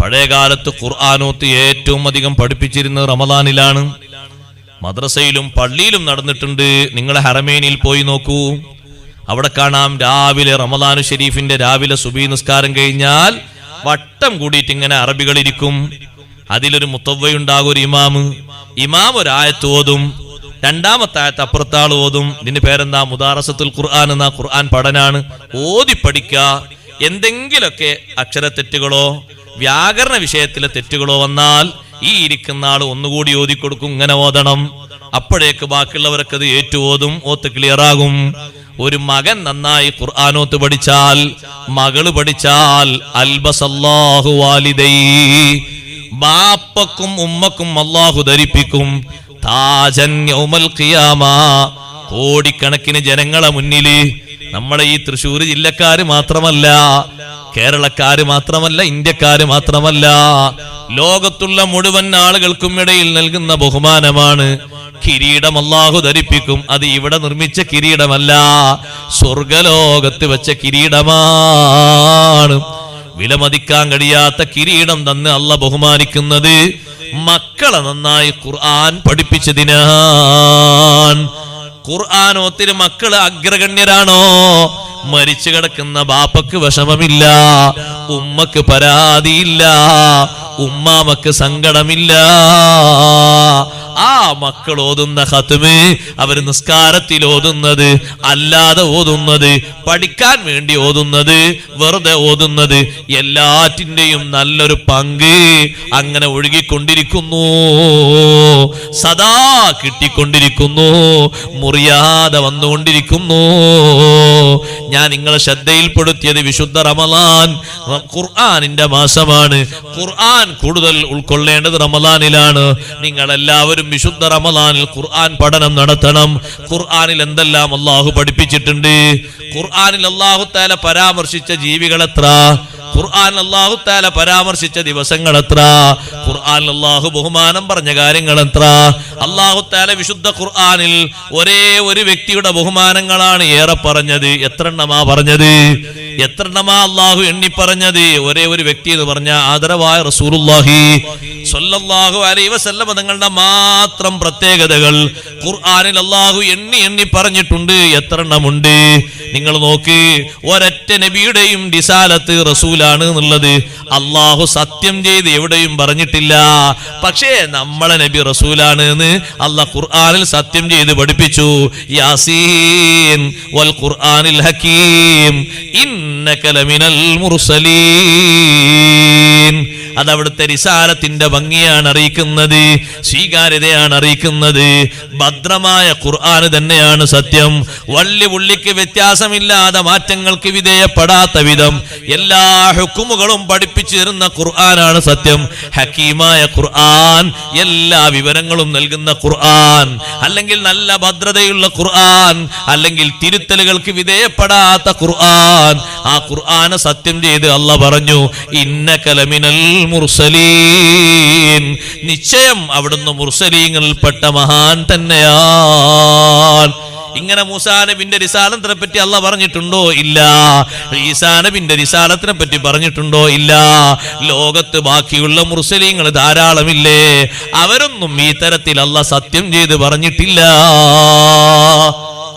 പഴയകാലത്ത് ഖുർആാനോത്ത് ഏറ്റവും അധികം പഠിപ്പിച്ചിരുന്നത് റമദാനിലാണ്. മദ്രസയിലും പള്ളിയിലും നടന്നിട്ടുണ്ട്. നിങ്ങളെ ഹറമേനിയിൽ പോയി നോക്കൂ. അവിടെ കാണാം രാവിലെ റമദാനു ഷെരീഫിന്റെ രാവിലെ സുബി നിസ്കാരം കഴിഞ്ഞാൽ വട്ടം കൂടിയിട്ട് ഇങ്ങനെ അറബികളിരിക്കും അതിലൊരു മുത്തവ്വയുണ്ടാകും ഒരു ഇമാമ് ഇമാം ഒരായത്ത് ഓതും. രണ്ടാമത്തെ ആയത്ത് അപ്പുറത്താൾ ഓതും. ഇതിന്റെ പേരെന്താ? മുദാറസത്തുൽ ഖുർആൻ എന്ന ഖുർആൻ പഠനാണ്. ഓതി പഠിക്കുക എന്തെങ്കിലൊക്കെ അക്ഷരത്തെറ്റുകളോ വ്യാകരണ വിഷയത്തിലെ തെറ്റുകളോ വന്നാൽ ഈ ഇരിക്കുന്ന ആൾ ഒന്നുകൂടി ഓതി കൊടുക്കും ഇങ്ങനെ ഓതണം. അപ്പോഴേക്ക് ബാക്കിയുള്ളവരൊക്കെ അത് ഏറ്റു ഓതും ഓത്ത് ക്ലിയർ ആകും ഒരു മകൻ നന്നായി ഖുർആാനോത്ത് പഠിച്ചാൽ മകൾ പഠിച്ചാൽ അൽബസല്ലാഹു വാലിദൈ. ബാപ്പക്കും ഉമ്മക്കും അള്ളാഹു ധരിപ്പിക്കും. താജൻ യൗമൽ ഖിയാമ. കോടിക്കണക്കിന് ജനങ്ങളെ മുന്നിൽ. നമ്മളെ ഈ തൃശ്ശൂർ ജില്ലക്കാര് മാത്രമല്ല കേരളക്കാര് മാത്രമല്ല ഇന്ത്യക്കാര് മാത്രമല്ല ലോകത്തുള്ള മുഴുവൻ ആളുകൾക്കും ഇടയിൽ നൽകുന്ന ബഹുമാനമാണ്. കിരീടം അള്ളാഹു ധരിപ്പിക്കും. അത് ഇവിടെ നിർമ്മിച്ച കിരീടമല്ല സ്വർഗലോകത്ത് വെച്ച കിരീടമാണ്. വിലമതിക്കാൻ കഴിയാത്ത കിരീടം തന്ന് അല്ല ബഹുമാനിക്കുന്നത് മക്കളെ നന്നായി ഖുർആൻ പഠിപ്പിച്ചതിനാൻ ഖുർആാനോത്തിന് മക്കൾ അഗ്രഗണ്യരാണോ? മരിച്ചു കിടക്കുന്ന ബാപ്പക്ക് വിഷമമില്ല ഉമ്മക്ക് പരാതിയില്ല ഉമ്മാമക്ക് സങ്കടമില്ല. ആ മക്കൾ ഓതുന്ന ഹത്തുമ് അവർ നിസ്കാരത്തിൽ ഓതുന്നത് അല്ലാതെ ഓതുന്നത് പഠിക്കാൻ വേണ്ടി ഓതുന്നത് വെറുതെ ഓതുന്നത് എല്ലാറ്റിന്റെയും നല്ലൊരു പങ്ക് അങ്ങനെ ഒഴുകിക്കൊണ്ടിരിക്കുന്നു. സദാ കിട്ടിക്കൊണ്ടിരിക്കുന്നു മുറിയാതെ വന്നുകൊണ്ടിരിക്കുന്നു. ഞാൻ നിങ്ങളെ ശ്രദ്ധയിൽപ്പെടുത്തിയത് വിശുദ്ധ റമലാൻ ഖുർആാനിന്റെ മാസമാണ്. ഖുർആൻ കൂടുതൽ ഉൾക്കൊള്ളേണ്ടത് റമലാനിലാണ്. നിങ്ങൾ എല്ലാവരും വിശുദ്ധ റമലാനിൽ ഖുർആൻ പഠനം നടത്തണം. ഖുർആനിൽ എന്തെല്ലാം അള്ളാഹു പഠിപ്പിച്ചിട്ടുണ്ട്? ഖുർആനിൽ അള്ളാഹു താല പരാമർശിച്ച ജീവികൾ എത്ര ഖുർആൻ അള്ളാഹു താല പരാമർശിച്ച ദിവസങ്ങൾ എത്ര ഖുർആൻ അള്ളാഹു ബഹുമാനം പറഞ്ഞ കാര്യങ്ങൾ എത്ര അള്ളാഹു താല വിശുദ്ധ ഖുർആനിൽ ഒരേ ഒരു വ്യക്തിയുടെ ബഹുമാനങ്ങളാണ് ഏറെ പറഞ്ഞത്. എത്ര എണ്ണമാ പറഞ്ഞത്? എത്ര എണ്ണമാ അള്ളാഹു എണ്ണി പറഞ്ഞത്? ഒരേ ഒരു വ്യക്തി എന്ന് പറഞ്ഞ ആദരവായ റസൂലുള്ളാഹി സൊല്ലാഹു അലൈഹി വസല്ലം തങ്ങളുടെ മാത്രം പ്രത്യേകതകൾ ഖുർആാനിൽ അള്ളാഹു എണ്ണി എണ്ണി പറഞ്ഞിട്ടുണ്ട്. എത്ര എണ്ണമുണ്ട് നിങ്ങൾ നോക്ക് ഒരൊറ്റ നബിയുടെയും ഡിസാലത്ത് റസൂലാണ് എന്നുള്ളത്. അള്ളാഹു സത്യം ചെയ്ത് എവിടെയും പറഞ്ഞിട്ടില്ല. പക്ഷേ നമ്മളെ നബി റസൂലാണ് എന്ന് അള്ളാഹ് ഖുർആാനിൽ സത്യം ചെയ്ത് പഠിപ്പിച്ചു. യാസീൻ വൽ ഖുർആനിൽ ഹക്കീം. ഇന്നകലമിനൽ മുർസലീൻ. അത് അവിടുത്തെ റിസാലത്തിന്റെ ഭംഗിയാണ് അറിയിക്കുന്നത് സ്വീകാര്യതയാണ് അറിയിക്കുന്നത്. ഭദ്രമായ ഖുർആൻ തന്നെയാണ് സത്യം. വള്ളി പുള്ളിക്ക് വ്യത്യാസമില്ലാതെ മാറ്റങ്ങൾക്ക് വിധേയപ്പെടാത്ത വിധം എല്ലാ ഹുക്കുമുകളും പഠിപ്പിച്ചു തരുന്ന ഖുർആനാണ് സത്യം. ഹക്കീമായ ഖുർആൻ എല്ലാ വിവരങ്ങളും നൽകുന്ന ഖുർആൻ അല്ലെങ്കിൽ നല്ല ഭദ്രതയുള്ള ഖുർആൻ അല്ലെങ്കിൽ തിരുത്തലുകൾക്ക് വിധേയപ്പെടാത്ത ഖുർആൻ. ആ ഖുർആനെ സത്യം ചെയ്ത് അല്ല പറഞ്ഞു ഇന്ന കലമിനൽ മുർസലീൻ. നിശ്ചയം അവിടുന്ന് മുർസലീങ്ങളിൽപ്പെട്ട മഹാൻ തന്നെയാണ്. ഇങ്ങനെ മൂസാനബിന്റെ റിസാലത്തിനെ പറ്റി അല്ല പറഞ്ഞിട്ടുണ്ടോ? ഇല്ല. ഈസാനബിന്റെ റിസാലത്തിനെ പറ്റി പറഞ്ഞിട്ടുണ്ടോ? ഇല്ല. ലോകത്ത് ബാക്കിയുള്ള മുർസലീങ്ങൾ ധാരാളമില്ലേ? അവരൊന്നും ഈ തരത്തിൽ അല്ല സത്യം ചെയ്ത് പറഞ്ഞിട്ടില്ല.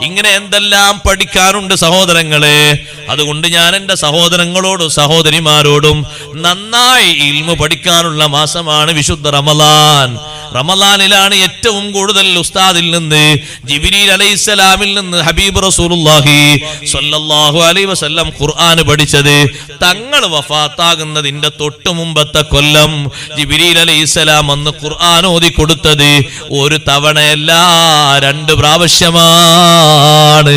ഇങ്ങനെ എന്തെല്ലാം പഠിക്കാറുണ്ട് സഹോദരങ്ങളെ? അതുകൊണ്ട് ഞാൻ എന്റെ സഹോദരങ്ങളോടും സഹോദരിമാരോടും നന്നായി ഇൽമു പഠിക്കാനുള്ള മാസമാണ് വിശുദ്ധ റമലാൻ റമലാനിലാണ് ഏറ്റവും കൂടുതൽ ഉസ്താദിൽ നിന്ന് ജിബിരി അലൈഹിസ്സലാമിൽ നിന്ന് ഹബീബ് റസൂലുല്ലാഹി സ്വല്ലല്ലാഹു അലൈഹി വസല്ലം ഖുർആൻ പഠിച്ചത് തങ്ങൾ വഫാത്താകുന്നതിന്റെ തൊട്ടു മുമ്പത്തെ കൊല്ലം ജിബിരി അലൈഹിസ്സലാം അന്ന് ഖുർആൻ ഓതി കൊടുത്തത് ഒരു തവണയല്ല രണ്ട് പ്രാവശ്യമാണ്.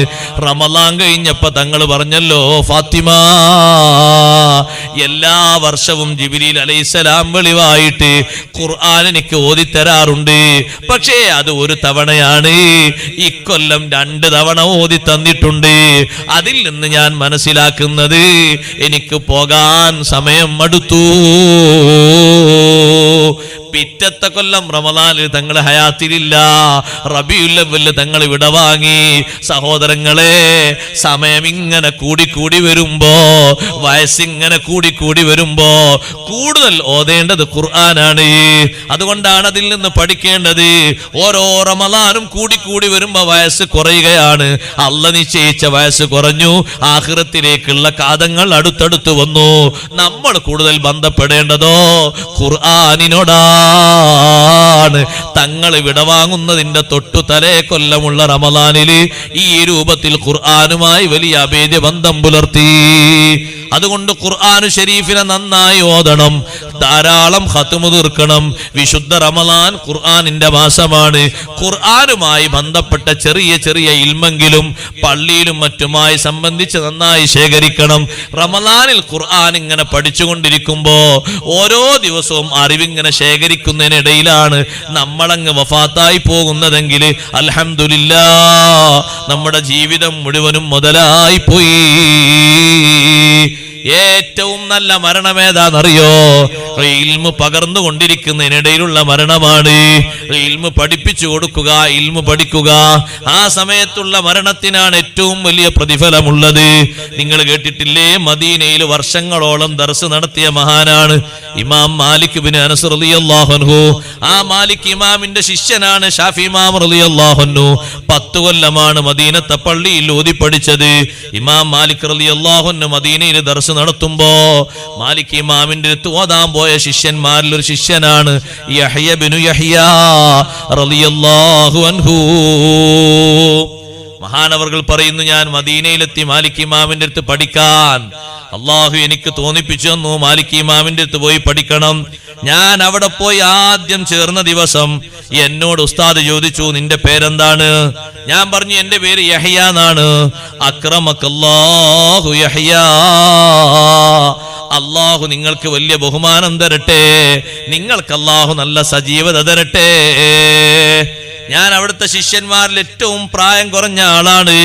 റമദാൻ കഴിഞ്ഞപ്പോ തങ്ങൾ പറഞ്ഞല്ലോ ഫാത്തിമ എല്ലാ വർഷവും ജിബിരിൽ അലൈഹിസ്സലാം വെളിവായിട്ട് ഖുർആൻ എനിക്ക് ഓതിത്തരാറുണ്ട് പക്ഷേ അത് ഒരു തവണയാണ്. ഇക്കൊല്ലം രണ്ട് തവണ ഓതി തന്നിട്ടുണ്ട്. അതിൽ നിന്ന് ഞാൻ മനസ്സിലാക്കുന്നത് എനിക്ക് പോകാൻ സമയം അടുത്തു കൊല്ലം റമദാനിൽ തങ്ങൾ ഹയാത്തിലില്ല. റബിയുല്ലവൽ തങ്ങൾ വിടവാങ്ങി സഹോദരങ്ങളെ സമയം ഇങ്ങനെ കൂടി കൂടി വരുമ്പോ വയസ്സിങ്ങനെ കൂടി കൂടി വരുമ്പോ കൂടുതൽ ഓതേണ്ടത് ഖുർആനാണ്. അതുകൊണ്ടാണ് അതിൽ നിന്ന് പഠിക്കേണ്ടത്. ഓരോ റമദാനും കൂടി കൂടി വരുമ്പോ വയസ്സ് കുറയുകയാണ്. അല്ല നിശ്ചയിച്ച വയസ്സ് കുറഞ്ഞു. ആഹൃത്തിലേക്കുള്ള കാതങ്ങൾ അടുത്തടുത്ത് വന്നു. നമ്മൾ കൂടുതൽ ബന്ധപ്പെടേണ്ടതോ? ഖുർആാനിനോടാണ് തങ്ങൾ വിടവാങ്ങുന്നതിന്റെ തൊട്ടു തലേ കൊല്ലമുള്ള റമദാനിൽ ഈ രൂപത്തിൽ ഖുർആാനുമായി വലിയ അഭേദ്യ ബന്ധം പുലർത്തി. അതുകൊണ്ട് ഖുർആാനു ഷരീഫിനെ നന്നായി ഓതണം ധാരാളം ഹത്തുമു തീർക്കണം. വിശുദ്ധ റമദാൻ ഖുർആാനിന്റെ മാസമാണ് ഖുർആാനുമായി ബന്ധപ്പെട്ട ചെറിയ ചെറിയ ഇൽമെങ്കിലും പള്ളിയിലും മറ്റുമായി സംബന്ധിച്ച് നന്നായി ശേഖരിക്കണം. റമദാനിൽ ഖുർആൻ ഇങ്ങനെ പഠിച്ചുകൊണ്ടിരിക്കുമ്പോൾ ഓരോ ദിവസവും അറിവിങ്ങനെ ശേഖരിക്കുന്നതിനിടയിലാണ് നമ്മളങ്ങ് വഫാത്തായി പോകുന്നതെങ്കിൽ അലഹമില്ല നമ്മുടെ ജീവിതം മുഴുവനും മുതലായി പോയി. ഏറ്റവും നല്ല മരണം ഏതാണെന്നറിയോ? ഇൽമു പകർന്നു കൊണ്ടിരിക്കുന്നതിനിടയിലുള്ള മരണമാണ്. ഇൽമു പഠിപ്പിച്ചു കൊടുക്കുക ഇൽമു പഠിക്കുക. ആ സമയത്തുള്ള മരണത്തിനാണ് ഏറ്റവും വലിയ പ്രതിഫലമുള്ളത്. നിങ്ങൾ കേട്ടിട്ടില്ലേ? മദീനയിൽ വർഷങ്ങളോളം ദർസ് നടത്തിയ മഹാനാണ് ഇമാം മാലിക് ബിൻ അനസ് റളിയല്ലാഹു ആ മാലിക് ഇമാമിന്റെ ശിഷ്യനാണ് ഷാഫി ഇമാം റളിയല്ലാഹു പത്തു കൊല്ലമാണ് മദീനത്തെ പള്ളിയിൽ ഓതി പഠിച്ചത്. ഇമാം മാലിക് റളിയല്ലാഹു മദീനയിൽ ദർസ് നടത്തുമ്പോ മാലിക് ഇമാമിന്റെ അടുത്ത് ഓതാൻ പോയ ശിഷ്യന്മാരിൽ ഒരു ശിഷ്യനാണ് യഹ്യ ബിനു റളിയല്ലാഹു അൻഹു. മഹാനവർകൾ പറയുന്നു ഞാൻ മദീനയിലെത്തി മാലിക് ഇമാമിന്റെ അടുത്ത് പഠിക്കാൻ. അള്ളാഹു എനിക്ക് തോന്നിപ്പിച്ചു തന്നു മാലിക് ഇമാമിന്റെ അടുത്ത് പോയി പഠിക്കണം. ഞാൻ അവിടെ പോയി ആദ്യം ചേർന്ന ദിവസം എന്നോട് ഉസ്താദ് ചോദിച്ചു നിന്റെ പേരെന്താണ്? ഞാൻ പറഞ്ഞു എന്റെ പേര് യഹ്യ എന്നാണ്. അക്രമക്കല്ലാഹു യഹ്യ. അള്ളാഹു നിങ്ങൾക്ക് വലിയ ബഹുമാനം തരട്ടെ. നിങ്ങൾക്ക് അള്ളാഹു നല്ല സജീവത തരട്ടെ. ഞാൻ അവിടുത്തെ ശിഷ്യന്മാരിൽ ഏറ്റവും പ്രായം കുറഞ്ഞ ആളാണ്.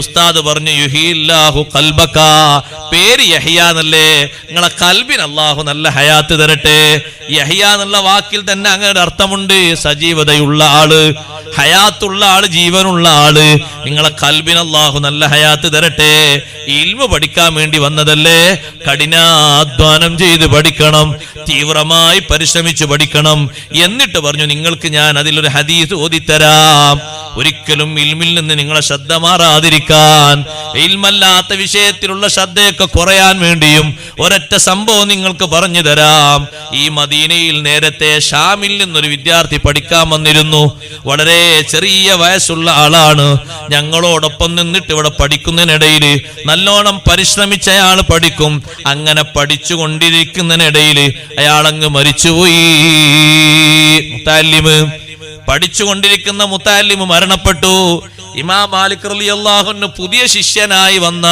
ഉസ്താദ് പറഞ്ഞു യുഹില്ലാഹു കൽബക്ക പേര് യഹിയാന്നല്ലേ നിങ്ങളെ കൽബിന് അള്ളാഹു നല്ല ഹയാത്ത് തരട്ടെ. യഹിയ എന്നുള്ള വാക്കിൽ തന്നെ അങ്ങനെ അർത്ഥമുണ്ട് സജീവതയുള്ള ആൾ ഹയാത്തുള്ള ആൾ ജീവനുള്ള ആൾ. നിങ്ങളെ കൽബിന് അള്ളാഹു നല്ല ഹയാത്ത് തരട്ടെ. ഇൽമ പഠിക്കാൻ വേണ്ടി വന്നതല്ലേ? കഠിനാധ്വാനം ചെയ്ത് പഠിക്കണം തീവ്രമായി പരിശ്രമിച്ചു പഠിക്കണം. എന്നിട്ട് പറഞ്ഞു നിങ്ങൾക്ക് ഞാൻ അതിലൊരു ഹദീസ് ഓതിത്തരാം. ഒരിക്കലും ഇൽമിൽ നിന്ന് നിങ്ങളെ ശ്രദ്ധ മാറാതിരിക്കാൻ ഇൽമല്ലാത്ത വിഷയത്തിലുള്ള ശ്രദ്ധയൊക്കെ കുറയാൻ വേണ്ടിയും ഒരൊറ്റ സംഭവം നിങ്ങൾക്ക് പറഞ്ഞു തരാം. ഈ മദീനയിൽ നേരത്തെ ഷാമിൽ നിന്നൊരു വിദ്യാർത്ഥി പഠിക്കാൻ വന്നിരുന്നു. വളരെ ചെറിയ വയസ്സുള്ള ആളാണ്. ഞങ്ങളോടൊപ്പം നിന്നിട്ട് ഇവിടെ പഠിക്കുന്നതിനിടയിൽ നല്ലോണം പരിശ്രമിച്ചയാൾ പഠിക്കും. അങ്ങനെ പഠിച്ചുകൊണ്ടിരിക്കുന്നതിനിടയിൽ അയാളങ്ങ് മരിച്ചുപോയി. മുത്താലിമ് പഠിച്ചുകൊണ്ടിരിക്കുന്ന മുത്താലിമ് മരണപ്പെട്ടു. ഇമാം മാലിക് അലി അള്ളാഹുന് പുതിയ ശിഷ്യനായി വന്ന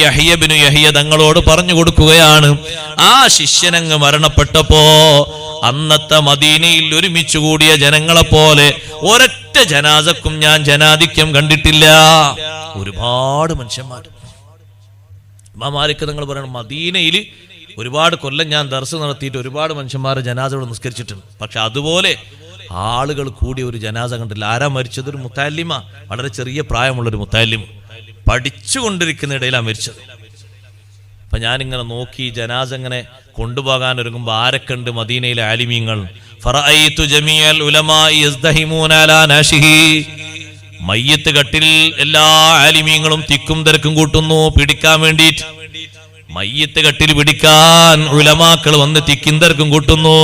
യഹിയബിനു യഹിയ തങ്ങളോട് പറഞ്ഞു കൊടുക്കുകയാണ് ആ ശിഷ്യനങ്ങ് മരണപ്പെട്ടപ്പോ അന്നത്തെ മദീനയിൽ ഒരുമിച്ച് കൂടിയ ജനങ്ങളെ പോലെ ഒരൊറ്റ ജനാസക്കും ഞാൻ ജനാധിക്യം കണ്ടിട്ടില്ല. ഒരുപാട് മനുഷ്യന്മാർ ഇമാം മാലിക് നിങ്ങൾ പറയണം മദീനയിൽ ഒരുപാട് കൊല്ലം ഞാൻ ദർശ നടത്തിയിട്ട് ഒരുപാട് മനുഷ്യന്മാരെ ജനാസകൾ നിസ്കരിച്ചിട്ടുണ്ട്. പക്ഷെ അതുപോലെ ആളുകൾ കൂടി ഒരു ജനാസ കണ്ടില്ല ആരാ മരിച്ചത്? ഒരു മുത്താലിമ. വളരെ ചെറിയ പ്രായമുള്ള ഒരു മുത്താലിം പഠിച്ചുകൊണ്ടിരിക്കുന്ന ഇടയിലാണ് മരിച്ചത്. അപ്പൊ ഞാനിങ്ങനെ നോക്കി ജനാസ ഇങ്ങനെ കൊണ്ടുപോകാൻ ഒരുങ്ങുമ്പോൾ ആരൊക്കെ ഉണ്ട് മദീനയിലെ ആലിമീങ്ങൾ? ഫറഅയ്തു ജമിയൽ യസ്ദഹിമൂന അലാ നാശിഹി മയ്യത്ത് കട്ടിൽ എല്ലാ ആലിമീങ്ങളും തിക്കും തിരക്കും കൂട്ടുന്നു പിടിക്കാൻ വേണ്ടിയിട്ട്. മയ്യത്ത് കട്ടിൽ പിടിക്കാൻ ഉലമാക്കൾ വന്ന് തിക്കും തിരക്കും കൂട്ടുന്നു.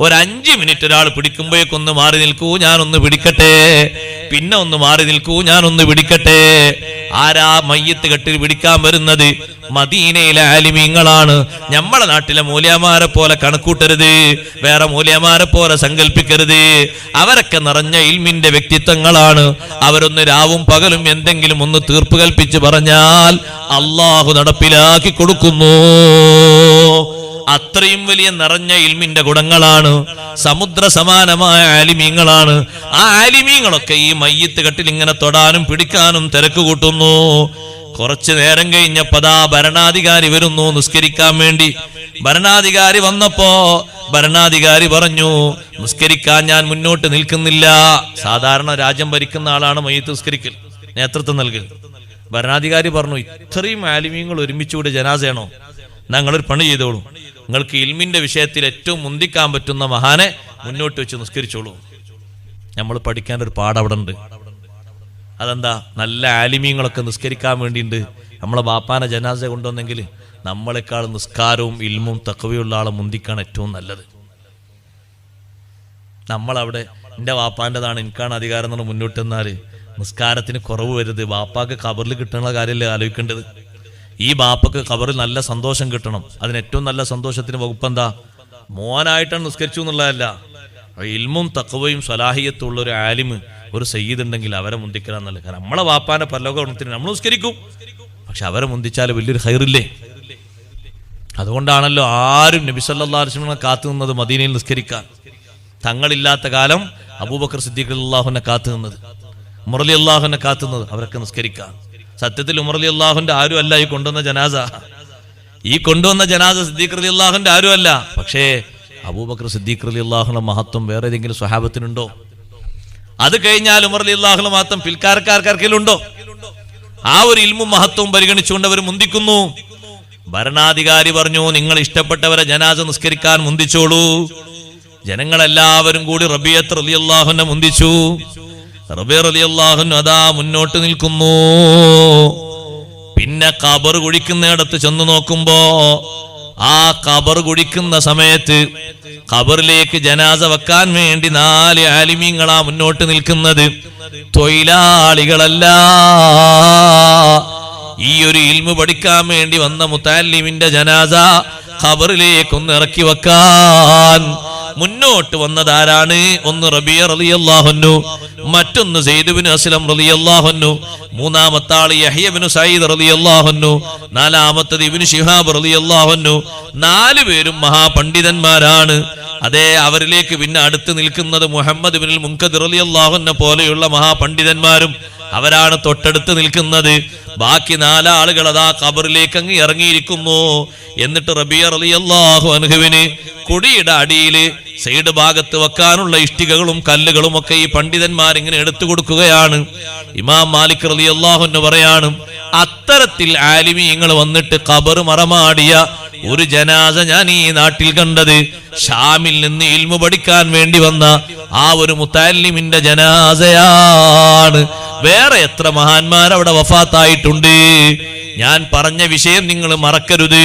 ഒരു അഞ്ച് മിനിറ്റ് ഒരാൾ പിടിക്കുമ്പോഴേക്കൊന്ന് മാറി നിൽക്കൂ ഞാനൊന്ന് പിടിക്കട്ടെ. പിന്നെ ഒന്ന് മാറി നിൽക്കൂ ഞാനൊന്ന് പിടിക്കട്ടെ. ആരാ മയ്യത്ത് കെട്ടിൽ പിടിക്കാൻ വരുന്നത്? മദീനയിലെ ആലിമീങ്ങളാണ്. നമ്മളെ നാട്ടിലെ മൂല്യമാരെ പോലെ കണക്കൂട്ടരുത്. വേറെ മൂല്യമാരെ പോലെ സങ്കല്പിക്കരുത്. അവരൊക്കെ നിറഞ്ഞ ഇൽമിന്റെ വ്യക്തിത്വങ്ങളാണ്. അവരൊന്ന് രാവും പകലും എന്തെങ്കിലും ഒന്ന് തീർപ്പ് കൽപ്പിച്ച് പറഞ്ഞാൽ അള്ളാഹു നടപ്പിലാക്കി കൊടുക്കുന്നു. അത്രയും വലിയ നിറഞ്ഞ ഇൽമിന്റെ ഗുണങ്ങളാണ്. സമുദ്ര സമാനമായ ആലിമീങ്ങളാണ്. ആ ആലിമീങ്ങളൊക്കെ ഈ മയ്യത്ത് കെട്ടിൽ ഇങ്ങനെ തൊടാനും പിടിക്കാനും തിരക്ക് കൂട്ടുന്നു. കുറച്ചു നേരം കഴിഞ്ഞപ്പോ ദാ ഭരണാധികാരി വരുന്നു നിസ്കരിക്കാൻ വേണ്ടി. ഭരണാധികാരി വന്നപ്പോ ഭരണാധികാരി പറഞ്ഞു നിസ്കരിക്കാൻ ഞാൻ മുന്നോട്ട് നിൽക്കുന്നില്ല. സാധാരണ രാജ്യം ഭരിക്കുന്ന ആളാണ് മയ്യത്ത് നിസ്കരിക്കൽ നേതൃത്വം നൽകൽ. ഭരണാധികാരി പറഞ്ഞു ഇത്രയും ആലിമീങ്ങൾ ഒരുമിച്ചുകൂടെ ജനാസയാണോ? ഞങ്ങളൊരു പണി ചെയ്തോളൂ. നിങ്ങൾക്ക് ഇൽമിന്റെ വിഷയത്തിൽ ഏറ്റവും മുന്തിക്കാൻ പറ്റുന്ന മഹാനെ മുന്നോട്ട് വെച്ച് നിസ്കരിച്ചോളൂ. നമ്മൾ പഠിക്കാൻ ഒരു പാടവിടെ ഉണ്ട്. അതെന്താ? നല്ല ആലിമീങ്ങളൊക്കെ നിസ്കരിക്കാൻ വേണ്ടിയിട്ട് നമ്മളെ ബാപ്പാനെ ജനാസ കൊണ്ടുവന്നെങ്കിൽ നമ്മളെക്കാൾ നിസ്കാരവും ഇൽമും തക്കവയുള്ള ആളെ മുന്തിക്കാണ് ഏറ്റവും നല്ലത്. നമ്മളവിടെ എന്റെ വാപ്പാന്റെതാണ് എനിക്കാണ് അധികാരം എന്നുള്ള മുന്നോട്ട് നിന്നാൽ നിസ്കാരത്തിന് കുറവ് വരുത് ബാപ്പാക്ക് കബറിൽ കിട്ടുന്ന കാര്യമല്ലേ ആലോചിക്കേണ്ടത്? ഈ ബാപ്പക്ക് കബറിൽ നല്ല സന്തോഷം കിട്ടണം. അതിന് ഏറ്റവും നല്ല സന്തോഷത്തിന് വകുപ്പെന്താ? മോനായിട്ടാണ് നിസ്കരിച്ചു എന്നുള്ളതല്ല. ഇൽമും തക്കവയും സ്വലാഹിയത്തുള്ള ഒരു ആലിമ് ഒരു സയ്യിദ് ഉണ്ടെങ്കിൽ അവരെ മുന്തിക്കലാന്നല്ല കാരണം നമ്മളെ വാപ്പാന്റെ പരലോകത്തിന് നമ്മൾ നിസ്കരിക്കും. പക്ഷെ അവരെ മുന്തിച്ചാൽ വലിയൊരു ഹൈറില്ലേ അതുകൊണ്ടാണല്ലോ ആരും നബി വസല്ലം കാത്തു നിന്നത് മദീനയിൽ നിസ്കരിക്കാൻ. തങ്ങളില്ലാത്ത കാലം അബൂബക്കർ സിദ്ദീഖ് അള്ളാഹുനെ കാത്തു നിന്നത്. മുറലി അള്ളാഹുനെ കാത്തു നിന്നത് അവരൊക്കെ നിസ്കരിക്കാൻ. സത്യത്തിൽ ഉമർ അലി അള്ളാഹുന്റെ ആരും അല്ല ഈ കൊണ്ടുവന്ന ജനാസ. ഈ കൊണ്ടുവന്ന ജനാസ സിദ്ദീഖ് അലി അള്ളാഹുന്റെ ആരും അല്ല. പക്ഷേ അബൂബക്കർ സിദ്ദീഖ് അലി അള്ളാഹുന്റെ മഹത്വം വേറെ ഏതെങ്കിലും സ്വഹാബത്തിനുണ്ടോ? അത് കഴിഞ്ഞാൽ ഉമർ അലി അള്ളാഹുന് മാത്രം പിൽക്കാർക്കാർക്കാർക്കെങ്കിലുണ്ടോ ആ ഒരു ഇൽമും മഹത്വവും പരിഗണിച്ചുകൊണ്ട് അവർ മുന്തിക്കുന്നു. ഭരണാധികാരി പറഞ്ഞു നിങ്ങൾ ഇഷ്ടപ്പെട്ടവരെ ജനാസ നിസ്കരിക്കാൻ മുന്തിച്ചോളൂ. ജനങ്ങളെല്ലാവരും കൂടി റബിയത്ത് റലി അള്ളാഹുനെ മുന്തിച്ചു. അതാ മുന്നോട്ട് നിൽക്കുന്നു. പിന്നെ കബർ കുഴിക്കുന്നിടത്ത് ചെന്ന് നോക്കുമ്പോ ആ കബർ കുഴിക്കുന്ന സമയത്ത് കബറിലേക്ക് ജനാസ വെക്കാൻ വേണ്ടി നാല് ആലിമീങ്ങളാ മുന്നോട്ട് നിൽക്കുന്നത്. തൊഴിലാളികളല്ല. ഈ ഒരു ഇൽമു പഠിക്കാൻ വേണ്ടി വന്ന മുത്താലിമിന്റെ ജനാസ ഖബറിലേക്കൊന്ന് ഇറക്കി വെക്കാൻ. മുന്നോട്ട് വന്നതാരാണ്? ഒന്ന് റബിയ റലിയല്ലാഹുന്നു മറ്റൊന്ന് സെയ്ദുബിന് അസ്ലം റലിയല്ലാഹുന്നു മൂന്നാമത്തെ ആൾ യഹ്യബിന് സയ്യിദ് റലിയല്ലാഹുന്നു നാലാമത്തത് ഇബ്നു ശിഹാബ് റലിയല്ലാഹുന്നു നാല് പേരും മഹാപണ്ഡിതന്മാരാണ്. അതേ അവരിലേക്ക് പിന്നെ അടുത്ത് നിൽക്കുന്നത് മുഹമ്മദ് ബിൻ മുൻകദിർ റളിയല്ലാഹുവിനെ പോലെയുള്ള മഹാപണ്ഡിതന്മാരും അവരാണ് തൊട്ടടുത്ത് നിൽക്കുന്നത്. ബാക്കി നാലാളുകൾ അതാ കബറിലേക്ക് അങ്ങ് ഇറങ്ങിയിരിക്കുന്നു. എന്നിട്ട് റബിയർ അലി അള്ളാഹു അനുഹുവിന് കുടിയുടെ അടിയിൽ സൈഡ് ഭാഗത്ത് വെക്കാനുള്ള ഇഷ്ടികകളും കല്ലുകളും ഒക്കെ ഈ പണ്ഡിതന്മാർ ഇങ്ങനെ എടുത്തു കൊടുക്കുകയാണ്. ഇമാം മാലിക് റലി അള്ളാഹു എന്ന് പറയാണ് അത്തരത്തിൽ ആലിമീങ്ങൾ വന്നിട്ട് കബർ മറമാടിയ ഒരു ജനാസ ഞാൻ ഈ നാട്ടിൽ കണ്ടത്. ഷാമിൽ നിന്ന് ഇൽമു പഠിക്കാൻ വേണ്ടി വന്ന ആ ഒരു മുത്താലിമിന്റെ ജനാസയാണ്. വേറെ എത്ര മഹാന്മാർ അവിടെ വഫാത്തായിട്ടുണ്ട്? ഞാൻ പറഞ്ഞ വിഷയം നിങ്ങൾ മറക്കരുത്.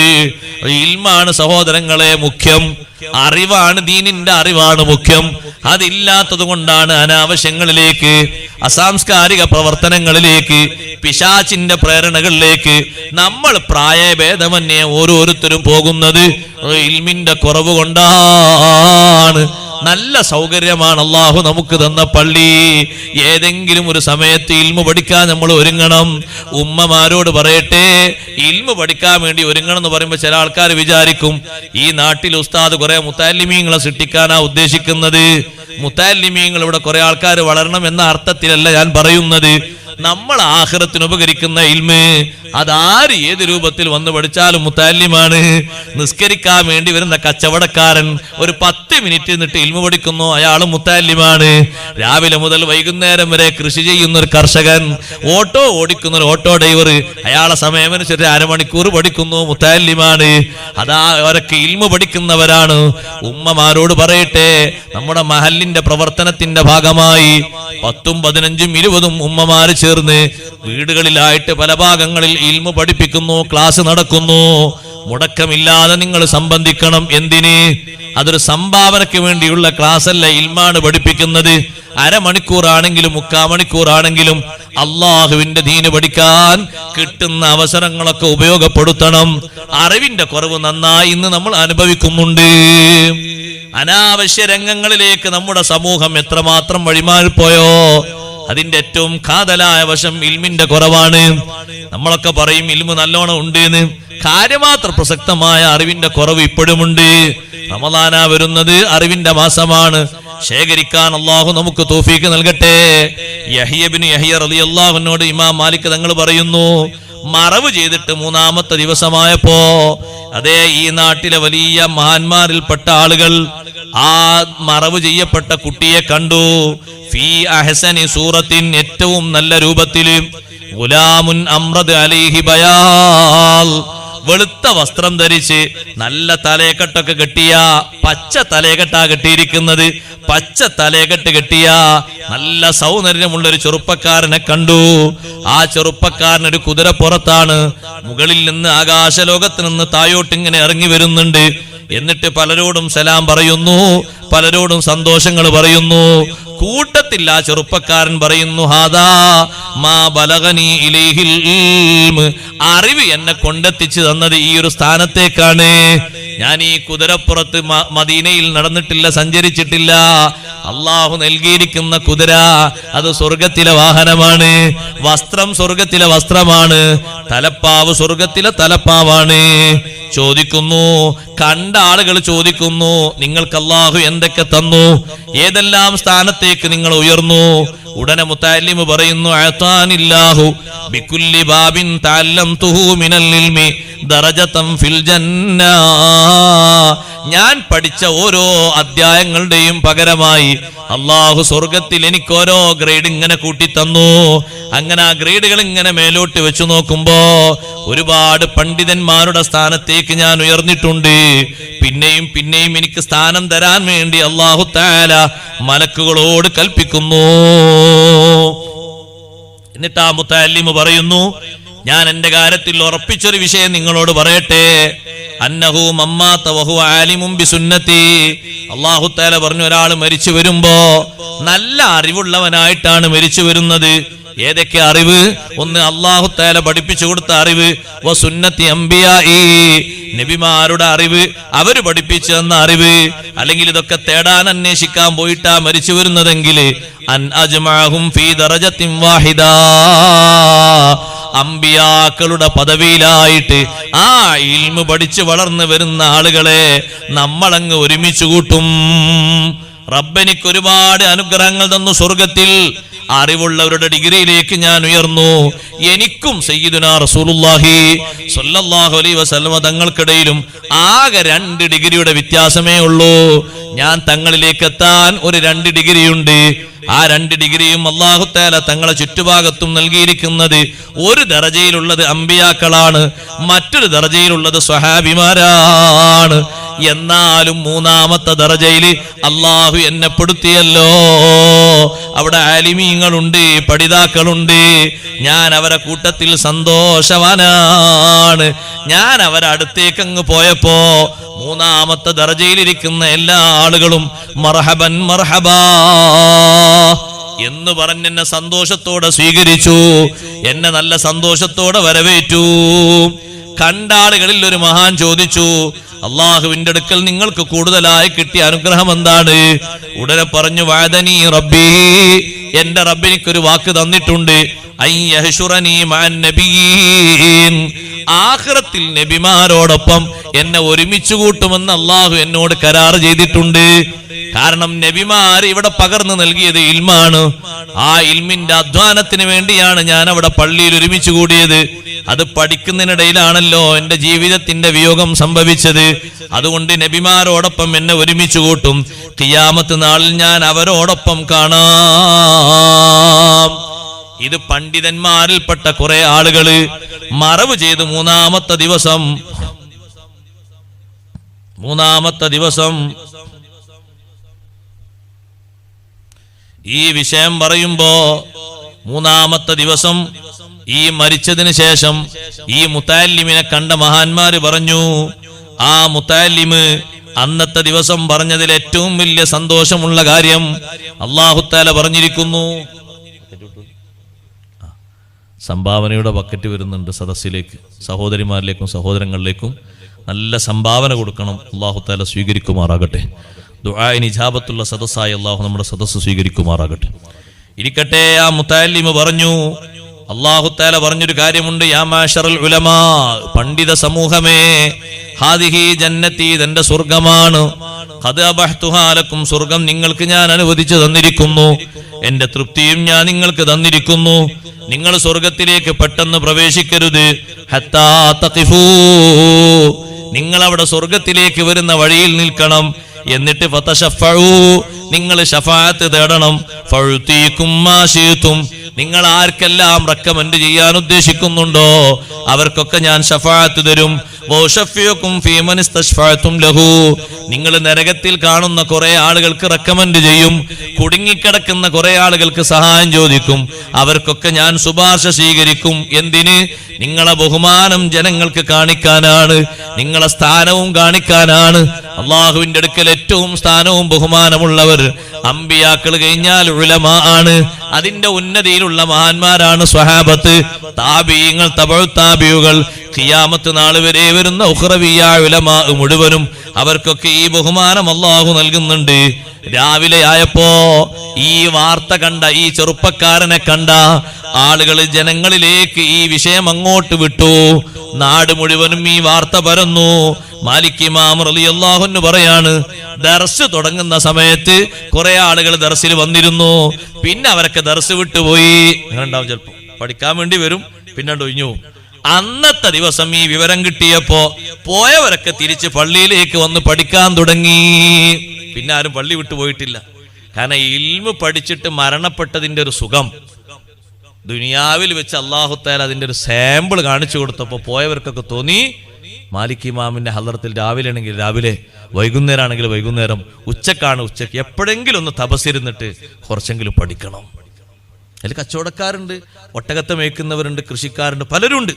ഇൽമാണ് സഹോദരങ്ങളെ മുഖ്യം. അറിവാണ് ദീനിന്റെ അറിവാണ് മുഖ്യം. അതില്ലാത്തത് കൊണ്ടാണ് അനാവശ്യങ്ങളിലേക്ക് അസാംസ്കാരിക പ്രവർത്തനങ്ങളിലേക്ക് പിശാചിന്റെ പ്രേരണകളിലേക്ക് നമ്മൾ പ്രായഭേദമന്യേ ഓരോരുത്തരും പോകുന്നത്. ഇൽമിന്റെ കുറവ് കൊണ്ടാണ്. നല്ല സൗകര്യമാണ് അള്ളാഹു നമുക്ക് തന്ന പള്ളി. ഏതെങ്കിലും ഒരു സമയത്ത് ഇൽമു പഠിക്കാൻ നമ്മൾ ഒരുങ്ങണം. ഉമ്മമാരോട് പറയട്ടെ ഇൽമു പഠിക്കാൻ വേണ്ടി ഒരുങ്ങണം എന്ന് പറയുമ്പോൾ ചില ആൾക്കാർ വിചാരിക്കും ഈ നാട്ടിൽ ഉസ്താദ് കുറെ മുത്താലിമീങ്ങളെ സൃഷ്ടിക്കാനാ ഉദ്ദേശിക്കുന്നത്. മുത്താലിമീങ്ങൾ ഇവിടെ കുറെ ആൾക്കാർ വളരണം എന്ന അർത്ഥത്തിലല്ല ഞാൻ പറയുന്നത്. നമ്മൾ ആഹ്റത്തിന് ഉപകരിക്കുന്ന ഇൽമ് അതാര് ഏത് രൂപത്തിൽ വന്ന് പഠിച്ചാലും മുത്താലിമാണ്. നിസ്കരിക്കാൻ വേണ്ടി വരുന്ന കച്ചവടക്കാരൻ ഒരു പത്ത് മിനിറ്റ് നിന്നിട്ട് ഇൽമ പഠിക്കുന്നു അയാൾ മുത്താലിമാണ്. രാവിലെ മുതൽ വൈകുന്നേരം വരെ കൃഷി ചെയ്യുന്ന ഒരു കർഷകൻ ഓട്ടോ ഓടിക്കുന്ന ഒരു ഓട്ടോ ഡ്രൈവർ അയാളെ സമയമനുസരിച്ച് അരമണിക്കൂർ പഠിക്കുന്നു മുത്താലിമാണ്. അതാ അവരൊക്കെ ഇൽമ പഠിക്കുന്നവരാണ്. ഉമ്മമാരോട് പറയട്ടെ നമ്മുടെ മഹലിന്റെ പ്രവർത്തനത്തിന്റെ ഭാഗമായി പത്തും പതിനഞ്ചും ഇരുപതും ഉമ്മമാര് ചേർന്ന് വീടുകളിലായിട്ട് പല ഭാഗങ്ങളിൽ ഇൽമു പഠിപ്പിക്കുന്നു ക്ലാസ് നടക്കുന്നു. മുടക്കമില്ലാതെ നിങ്ങൾ സംബന്ധിക്കണം. എന്തിന്? അതൊരു സംഭാവനയ്ക്ക് വേണ്ടിയുള്ള ക്ലാസ് അല്ല ഇൽമാണ് പഠിപ്പിക്കുന്നത്. അരമണിക്കൂറാണെങ്കിലും മുക്കാ മണിക്കൂറാണെങ്കിലും അള്ളാഹുവിന്റെ ദീന് പഠിക്കാൻ കിട്ടുന്ന അവസരങ്ങളൊക്കെ ഉപയോഗപ്പെടുത്തണം. അറിവിന്റെ കുറവ് നന്നായി ഇന്ന് നമ്മൾ അനുഭവിക്കുന്നുണ്ട്. അനാവശ്യ രംഗങ്ങളിലേക്ക് നമ്മുടെ സമൂഹം എത്രമാത്രം വഴിമാറിപ്പോയോ അതിന്റെ ഏറ്റവും കാതലായ വശം ഇൽമിന്റെ കുറവാണ്. നമ്മളൊക്കെ പറയും ഇൽമു നല്ലോണം ഉണ്ട് എന്ന് കാര്യമാത്ര പ്രസക്തമായ അറിവിന്റെ കുറവ് ഇപ്പോഴുമുണ്ട്. റമദാന വരുന്നത് അറിവിന്റെ മാസമാണ്. ശേഖരിക്കാൻ അള്ളാഹു നമുക്ക് തോഫീക്ക് നൽകട്ടെ. യഹിയബിന് യഹിയ റലി അള്ളാഹുനോട് ഇമാം മാലിക് തങ്ങൾ പറയുന്നു മറവ് ചെയ്തിട്ട് മൂന്നാമത്തെ ദിവസമായപ്പോ അതേ ഈ നാട്ടിലെ വലിയ മഹാന്മാരിൽപ്പെട്ട ആളുകൾ ആ മറവ് ചെയ്യപ്പെട്ട കുട്ടിയെ കണ്ടു. ഫീ അഹസനി സൂറത്തിൻ ഏറ്റവും നല്ല രൂപത്തിൽ ഗുലാമുൻ അമ്രദ് അലിഹി ബയാൽ. വെളുത്ത വസ്ത്രം ധരിച്ച് നല്ല തലയക്കെട്ടൊക്കെ കെട്ടിയ പച്ച തലയക്കെട്ടാ കെട്ടിയിരിക്കുന്നത്. പച്ച തലയക്കെട്ട് കെട്ടിയ നല്ല സൗന്ദര്യമുള്ള ഒരു ചെറുപ്പക്കാരനെ കണ്ടു. ആ ചെറുപ്പക്കാരൻ ഒരു കുതിരപ്പുറത്താണ് മുകളിൽ നിന്ന് ആകാശലോകത്ത് നിന്ന് തായോട്ട് ഇങ്ങനെ ഇറങ്ങി വരുന്നുണ്ട്. എന്നിട്ട് പലരോടും സലാം പറയുന്നു പലരോടും സന്തോഷങ്ങൾ പറയുന്നു. കൂട്ടത്തിൽ ആ ചെറുപ്പക്കാരൻ പറയുന്നു ഹാദാ മാ ബലഗനി ഇലൈഹിൽ. അറിവ് എന്നെ കൊണ്ടെത്തിച്ചു തന്നത് ഈ ഒരു സ്ഥാനത്തേക്കാണ്. ഞാൻ ഈ കുതിരപ്പുറത്ത് മദീനയിൽ നടന്നിട്ടില്ല സഞ്ചരിച്ചിട്ടില്ല. അള്ളാഹു നൽകിയിരിക്കുന്ന കുതിര അത് സ്വർഗത്തിലെ വാഹനമാണ്. വസ്ത്രം സ്വർഗത്തിലെ വസ്ത്രമാണ്. തലപ്പാവ് സ്വർഗത്തിലെ തലപ്പാവാണ്. ചോദിക്കുന്നു കണ്ട ആളുകൾ ചോദിക്കുന്നു നിങ്ങൾക്ക് അള്ളാഹു എന്തൊക്കെ തന്നു? ഏതെല്ലാം സ്ഥാനത്തേക്ക് നിങ്ങൾ ഉയർന്നു. ഉടനെ മുത്താലിമ് പറയുന്നു അഴത്താനില്ലാഹു ബികുല്ലി ബാബിൻ തഅല്ലംതുഹു മിനൽ ഇൽമി ദറജതൻ ഫിൽ ജന്ന. ഞാൻ പഠിച്ച ഓരോ അധ്യായങ്ങളുടെയും പകരമായി അള്ളാഹു സ്വർഗത്തിൽ എനിക്ക് ഓരോ ഗ്രേഡ് ഇങ്ങനെ കൂട്ടി തന്നു അങ്ങനെ ആ ഗ്രേഡുകൾ ഇങ്ങനെ മേലോട്ട് വെച്ചു നോക്കുമ്പോ ഒരുപാട് പണ്ഡിതന്മാരുടെ സ്ഥാനത്തേക്ക് ഞാൻ ഉയർന്നിട്ടുണ്ട്. പിന്നെയും പിന്നെയും എനിക്ക് സ്ഥാനം തരാൻ വേണ്ടി അള്ളാഹു താല മലക്കുകളോട് കൽപ്പിക്കുന്നു. എന്നിട്ട് ആ മുത്താലിമ പറയുന്നു ഞാൻ എന്റെ കാര്യത്തിൽ ഉറപ്പിച്ചൊരു വിഷയം നിങ്ങളോട് പറയട്ടെ. അന്നഹു മമ്മാത്ത വഹു ആലിമും ബിസുന്നത്തി. അള്ളാഹു താല പറഞ്ഞു ഒരാൾ മരിച്ചു വരുമ്പോ നല്ല അറിവുള്ളവനായിട്ടാണ് മരിച്ചു വരുന്നത്. ഏതൊക്കെ അറിവ്? ഒന്ന് അള്ളാഹു താല പഠിപ്പിച്ചു കൊടുത്ത അറിവ് സുന്നത്തി നബിമാരുടെ അറിവ് അവർ പഠിപ്പിച്ചു തന്ന അറിവ്. അല്ലെങ്കിൽ ഇതൊക്കെ തേടാൻ അന്വേഷിക്കാൻ പോയിട്ടാ മരിച്ചു വരുന്നതെങ്കിൽ അൻ ഫീ അമ്പിയാക്കളുടെ പദവിയിലായിട്ട് ആ ഇൽമു പഠിച്ചു വളർന്നു വരുന്ന ആളുകളെ നമ്മളങ്ങ് ഒരുമിച്ച് കൂട്ടും. റബ്ബനിക്ക് ഒരുപാട് അനുഗ്രഹങ്ങൾ തന്നു സ്വർഗത്തിൽ. അറിവുള്ളവരുടെ ഡിഗ്രിയിലേക്ക് ഞാൻ ഉയർന്നു. എനിക്കും സയ്യിദുന റസൂലുള്ളാഹി സ്വല്ലല്ലാഹു അലൈഹി വസല്ലമ തങ്ങൾക്കിടയിലും ആകെ രണ്ട് ഡിഗ്രിയുടെ വ്യത്യാസമേ ഉള്ളൂ. ഞാൻ തങ്ങളിലേക്ക് എത്താൻ ഒരു രണ്ട് ഡിഗ്രിയുണ്ട്. ആ രണ്ട് ഡിഗ്രിയും അള്ളാഹുത്താല തങ്ങളെ ചുറ്റുഭാഗത്തും നൽകിയിരിക്കുന്നത് ഒരു ദറജയിലുള്ളത് അമ്പിയാക്കളാണ്. മറ്റൊരു ദറജയിലുള്ളത് സ്വഹാബിമാരാണ്. എന്നാലും മൂന്നാമത്തെ ദറജയിൽ അള്ളാഹു എന്നെ പെടുത്തിയല്ലോ. അവിടെ ആലിമീങ്ങളുണ്ട് പഠിതാക്കളുണ്ട്. ഞാൻ അവരെ കൂട്ടത്തിൽ സന്തോഷവാനാണ്. ഞാൻ അവരെ അടുത്തേക്ക് അങ്ങ് പോയപ്പോ മൂന്നാമത്തെ ദർജയിലിരിക്കുന്ന എല്ലാ ആളുകളും മർഹബൻ മർഹബാ. എന്ന് പറഞ്ഞെന്നെ സന്തോഷത്തോടെ സ്വീകരിച്ചു. എന്നെ നല്ല സന്തോഷത്തോടെ വരവേറ്റു. കണ്ട ആളുകളിൽ ഒരു മഹാൻ ചോദിച്ചു അള്ളാഹുവിന്റെ അടുക്കൽ നിങ്ങൾക്ക് കൂടുതലായി കിട്ടിയ അനുഗ്രഹം എന്താണ്? ഉടനെ പറഞ്ഞു വാദനി റബ്ബി. എന്റെ റബ്ബിനിക്കൊരു വാക്ക് തന്നിട്ടുണ്ട് ആഖിറത്തിൽ നബിമാരോടൊപ്പം എന്നെ ഒരുമിച്ച് കൂട്ടുമെന്ന് അള്ളാഹു എന്നോട് കരാർ ചെയ്തിട്ടുണ്ട്. കാരണം നബിമാർ ഇവിടെ പകർന്നു നൽകിയത് ഇൽമാണ്. ആ ഇൽമിന്റെ അധ്വാനത്തിന് വേണ്ടിയാണ് ഞാൻ അവിടെ പള്ളിയിൽ ഒരുമിച്ച് കൂടിയത്. അത് പഠിക്കുന്നതിനിടയിലാണല്ലോ എന്റെ ജീവിതത്തിന്റെ വിയോഗം സംഭവിച്ചത്. അതുകൊണ്ട് നബിമാരോടൊപ്പം എന്നെ ഒരുമിച്ച് കൂട്ടും. കിയാമത്ത് നാളിൽ ഞാൻ അവരോടൊപ്പം കാണാം. ഇത് പണ്ഡിതന്മാരിൽപ്പെട്ട കുറെ ആളുകൾ മറവ് ചെയ്ത് മൂന്നാമത്തെ ദിവസം. മൂന്നാമത്തെ ദിവസം. ഈ വിഷയം പറയുമ്പോ മൂന്നാമത്തെ ദിവസം ഈ മരിച്ചതിന് ശേഷം ഈ മുത്താലിമിനെ കണ്ട മഹാന്മാര് പറഞ്ഞു ആ മുത്താലിമ് അന്നത്തെ ദിവസം പറഞ്ഞതിൽ ഏറ്റവും വലിയ സന്തോഷമുള്ള കാര്യം അള്ളാഹുത്താല പറഞ്ഞിരിക്കുന്നു. സംഭാവനയുടെ ബക്കറ്റ് വരുന്നുണ്ട് സദസ്സിലേക്ക് സഹോദരിമാരിലേക്കും സഹോദരങ്ങളിലേക്കും. നല്ല സംഭാവന കൊടുക്കണം. അള്ളാഹു താല സ്വീകരിക്കുമാറാകട്ടെ. ദുആഇന് ഇജാബത്തുള്ള സദസ്സായി അള്ളാഹു നമ്മുടെ സദസ്സ് സ്വീകരിക്കുമാറാകട്ടെ. ഇരിക്കട്ടെ ആ മുത്താലിമ പറഞ്ഞു അള്ളാഹുത്താല പറഞ്ഞൊരു കാര്യമുണ്ട് യാ മാഷറൽ ഉലമാ പണ്ഡിത സമൂഹമേ ഹാദിഹി ജന്നത്തി ഇതെന്റെ സ്വർഗമാണ് അത് അബഹ്തുഹാലക്കും സ്വർഗം നിങ്ങൾക്ക് ഞാൻ അനുവദിച്ചു തന്നിരിക്കുന്നു. എന്റെ തൃപ്തിയും ഞാൻ നിങ്ങൾക്ക് തന്നിരിക്കുന്നു. നിങ്ങൾ സ്വർഗത്തിലേക്ക് പെട്ടെന്ന് പ്രവേശിക്കരുത്. ഹത്താ. നിങ്ങൾ അവിടെ സ്വർഗത്തിലേക്ക് വരുന്ന വഴിയിൽ നിൽക്കണം. എന്നിട്ട്. നിങ്ങൾ ഷഫാത്ത് തേടണം ഫഴുത്തീക്കും നിങ്ങൾ ആർക്കെല്ലാം റെക്കമെൻഡ് ചെയ്യാൻ ഉദ്ദേശിക്കുന്നുണ്ടോ അവർക്കൊക്കെ ഞാൻ ഷഫാത്ത് തരും നിങ്ങൾ നരകത്തിൽ കാണുന്ന കുറെ ആളുകൾക്ക് റെക്കമെൻഡ് ചെയ്യും. കുടുങ്ങിക്കിടക്കുന്ന കുറെ ആളുകൾക്ക് സഹായം ചോദിക്കും. അവർക്കൊക്കെ ഞാൻ ശുപാർശ സ്വീകരിക്കും. എന്തിന്? നിങ്ങളെ ബഹുമാനം ജനങ്ങൾക്ക് കാണിക്കാനാണ്. നിങ്ങളെ സ്ഥാനവും കാണിക്കാനാണ്. അള്ളാഹുവിന്റെ അടുക്കൽ ഏറ്റവും സ്ഥാനവും ബഹുമാനമുള്ളവർ അമ്പിയാക്കൾ കഴിഞ്ഞാൽ ഉലമാ ആണ്. അതിന്റെ ഉന്നതിയിലുള്ള മഹാന്മാരാണ് സ്വഹാബത്ത്. താപീയങ്ങൾ തപഴ് താബിയുകൾ ഖിയാമത്ത് നാൾ വരെ വരുന്ന ഉഹ്റവിയ മുഴുവനും അവർക്കൊക്കെ ഈ ബഹുമാനം അള്ളാഹു നൽകുന്നുണ്ട്. രാവിലെ ആയപ്പോ ഈ വാർത്ത കണ്ട ഈ ചെറുപ്പക്കാരനെ കണ്ട ആളുകൾ ജനങ്ങളിലേക്ക് ഈ വിഷയം അങ്ങോട്ട് വിട്ടു. നാട് മുഴുവനും ഈ വാർത്ത പരന്നു. മാലിക് ഇമാം റളിയല്ലാഹുവിന് പറയാണ് ദർസ് തുടങ്ങുന്ന സമയത്ത് കുറെ ആളുകൾ ദർസിൽ വന്നിരുന്നു. പിന്നെ അവരൊക്കെ ദർസ് വിട്ടുപോയി. അങ്ങനെ ഉണ്ടാവും ചിലപ്പോ. പഠിക്കാൻ വേണ്ടി വരും പിന്നെ ഒഴിഞ്ഞു. അന്നത്തെ ദിവസം ഈ വിവരം കിട്ടിയപ്പോ പോയവരൊക്കെ തിരിച്ച് പള്ളിയിലേക്ക് വന്ന് പഠിക്കാൻ തുടങ്ങി. പിന്നെ ആരും പള്ളി വിട്ടു പോയിട്ടില്ല. കാരണം ഇൽമ പഠിച്ചിട്ട് മരണപ്പെട്ടതിന്റെ ഒരു സുഖം. ദുനിയാവിൽ വെച്ച് അള്ളാഹുത്താൽ അതിന്റെ ഒരു സാമ്പിൾ കാണിച്ചു കൊടുത്തപ്പോൾ പോയവർക്കൊക്കെ തോന്നി മാലിക് ഇമാമിന്റെ ഹലറത്തിൽ രാവിലെ ആണെങ്കിൽ രാവിലെ വൈകുന്നേരമാണെങ്കിൽ വൈകുന്നേരം ഉച്ചക്കാണ് ഉച്ചയ്ക്ക്. എപ്പോഴെങ്കിലും ഒന്ന് തപസ്സിരുന്നിട്ട് കുറച്ചെങ്കിലും പഠിക്കണം. അതിൽ കച്ചവടക്കാരുണ്ട് ഒട്ടകത്തെ മേയ്ക്കുന്നവരുണ്ട് കൃഷിക്കാരുണ്ട് പലരുണ്ട്.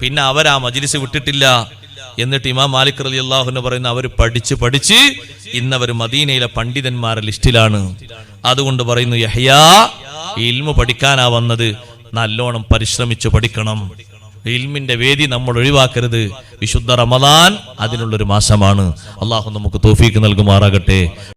പിന്നെ അവരാ മജിലിസ് വിട്ടിട്ടില്ല എന്നിട്ട് ഇമാം മാലിക് അലി അള്ളാഹുന്ന് പറയുന്ന അവർ പഠിച്ച് പഠിച്ച് ഇന്നവർ മദീനയിലെ പണ്ഡിതന്മാരെ ലിസ്റ്റിലാണ്. അതുകൊണ്ട് പറയുന്നു യഹ്യാ ഇൽമു പഠിക്കാനാ വന്നത്. നല്ലോണം പരിശ്രമിച്ചു പഠിക്കണം. ഇൽമിന്റെ വേദി നമ്മൾ ഒഴിവാക്കരുത്. വിശുദ്ധ റമദാൻ അതിനുള്ളൊരു മാസമാണ്. അള്ളാഹു നമുക്ക് തോഫീക്ക് നൽകുമാറാകട്ടെ.